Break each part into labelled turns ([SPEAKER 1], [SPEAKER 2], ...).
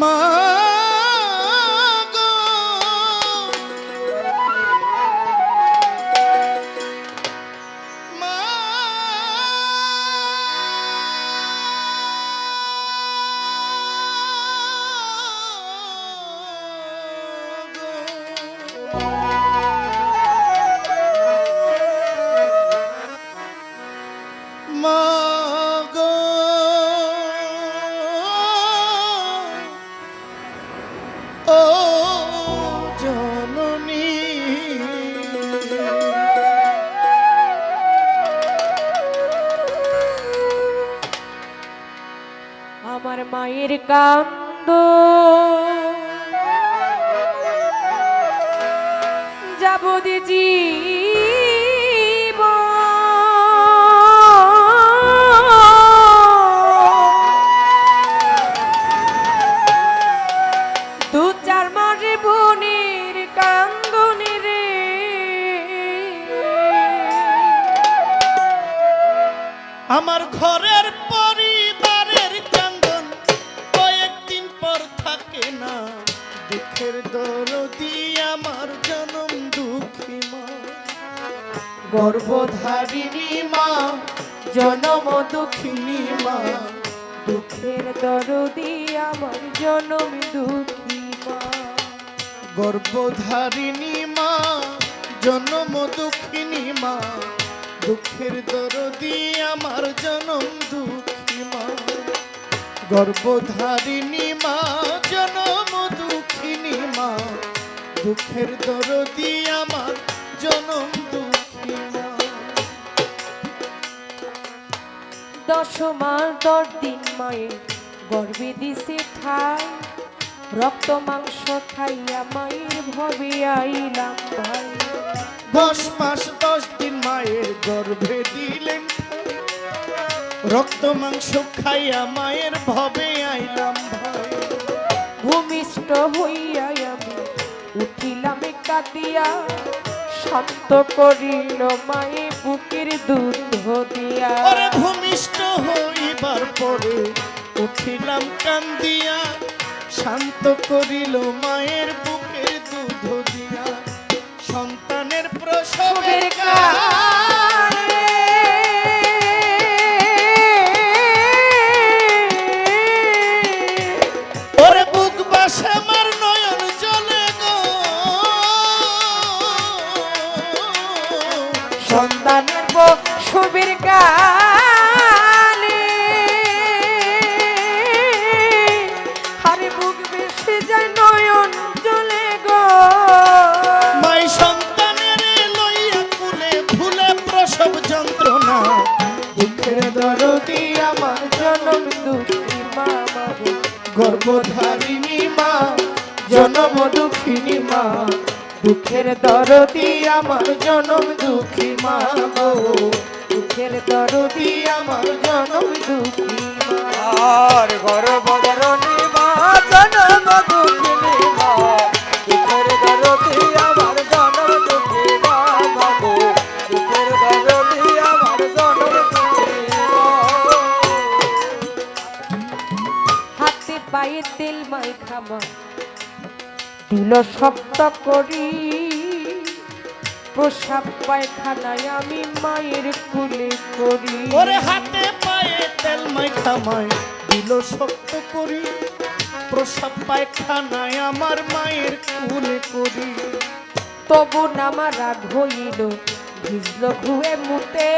[SPEAKER 1] মা
[SPEAKER 2] কান্দ। যাব দিজি দু চার মাসে বোনের কান্দনি রে।
[SPEAKER 1] আমার ঘরের দরদি আমার জনম দুঃখী মা। গর্ভধারিণী মা জনম দুঃখিনী মা।
[SPEAKER 2] দুঃখের দরদি আমার জনম দুঃখী মা।
[SPEAKER 1] গর্ভধারিণী মা জনম দুঃখিনী মা। দুঃখের দরদি আমার জনম দুঃখী মা। গর্ভধারিণী মা জনম দুঃখের দরদি আমার জনম দুঃখী
[SPEAKER 2] দশ মাস দশ দিন মায়ের গর্বে দিছে ঠাই। রক্ত মাংস খাইয়া মায়ের ভবে আইলাম ভাই।
[SPEAKER 1] দশ মাস দশ দিন মায়ের গর্ভে দিলেন। রক্ত মাংস খাইয়া মায়ের ভবে আইলাম
[SPEAKER 2] কাঁদিয়া শান্ত করিল মাই বুকের দুধ দিয়া।
[SPEAKER 1] ভূমিষ্ঠ হইবার পরে উঠিলাম কান্দিয়া, শান্ত করিল মায়ের বুকের দুঃখের দরদি আমার
[SPEAKER 2] জনম দুঃখী মা দুঃখের দরদি
[SPEAKER 1] আমার জনম দুঃখী মা।
[SPEAKER 2] আর গর্ভধারণী মা শক্ত করি। প্রসাব পায়খানায় আমি মায়ের কুলে করি।
[SPEAKER 1] ওরে হাতে পায়ে তেল মাইখামায় দিল শক্ত করি। প্রসাব পায়খানায় আমার মায়ের কুলে করি।
[SPEAKER 2] তবু নামার রাগ হইল ভিজল ঘুয়ে মুতে।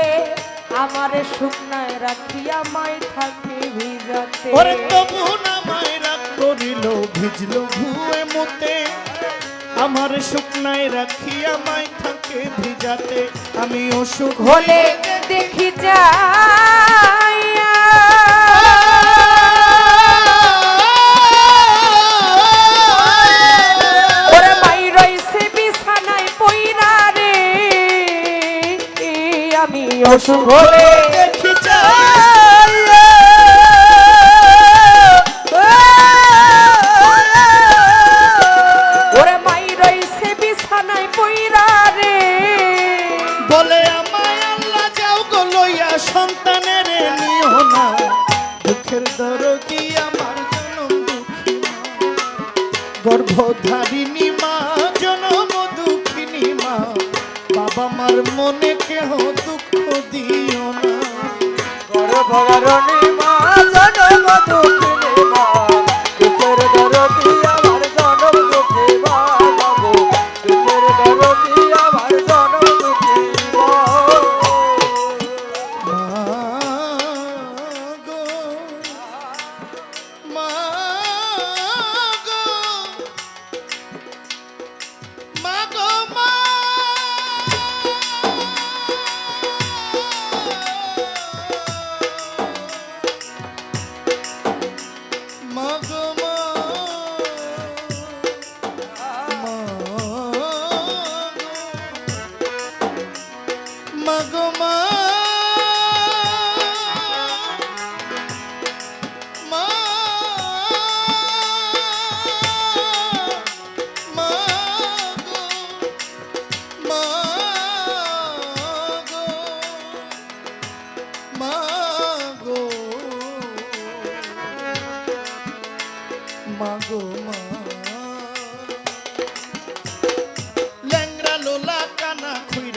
[SPEAKER 2] আমারে শুকনায় রাখিয়া মাই থাকে ভিজাতে।
[SPEAKER 1] ওরে তবু নামায় রাগ করিল ভিজল ভুয়ে মতে। আমার শুকনায় রাখিয়া মাই থাকে ভিজাতে। আমি অসুখ
[SPEAKER 2] হলে দেখি রে। আমি অসুখ হলে
[SPEAKER 1] চোখের দরদি আমার জনম গর্ভধারিণী মা, জনম দুঃখিনী মা। বাবা মার মনে কেহ দুঃখ দিও না।
[SPEAKER 3] গর্ভরণী মা, জনম দুঃখ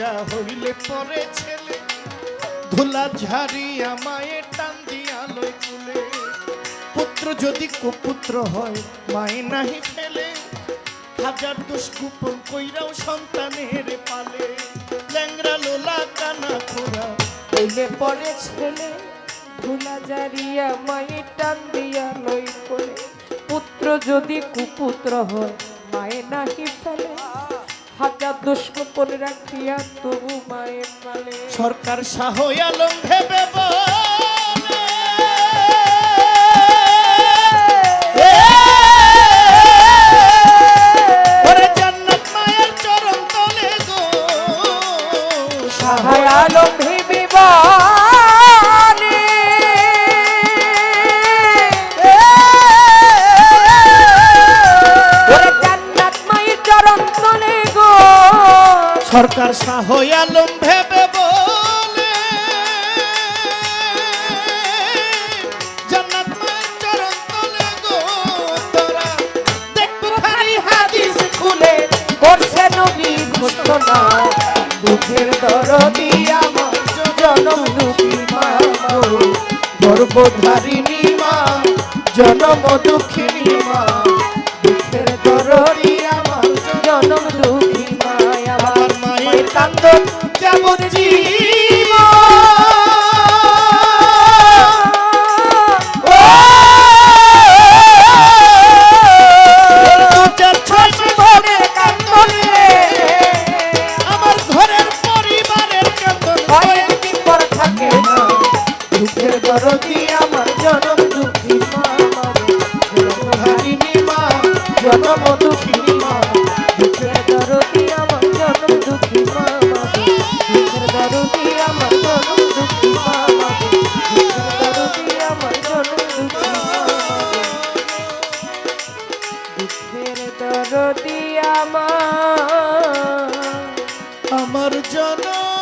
[SPEAKER 1] খুইরা হইলে পরে ছেলে। ধুলা ঝাড়িয়া মায়ে টান দিয়া লই কুলে পুত্র যদি কুপুত্র হয়, মায়ে নাহি ফেলে। হাজার দোষ কুপন কইরাও সন্তানের পালে। ল্যাংরা লোলা, কানা খোরা
[SPEAKER 2] হইলে পরে ছেলে। ধুলা জারিয়া মায়ের টান দিয়া লই করে পুত্র যদি কুপুত্র হয়, মায়ে নাহি ফেলে। হাজার দুষ্কোপন রাখিয়া তবু মায়ের মালে
[SPEAKER 1] সরকার শাহ আলম ভেবে সরকার শাহ আলম ভেবে বলে, জান্নাত চরণ তলে গো তোরা দেখব খালি হাদিস
[SPEAKER 2] খুলে করছে নবী ঘোষণা দুঃখের দরদি আমার জনম দুঃখী মা গো।
[SPEAKER 1] গর্ভধারিণী মা, জনম
[SPEAKER 2] জনম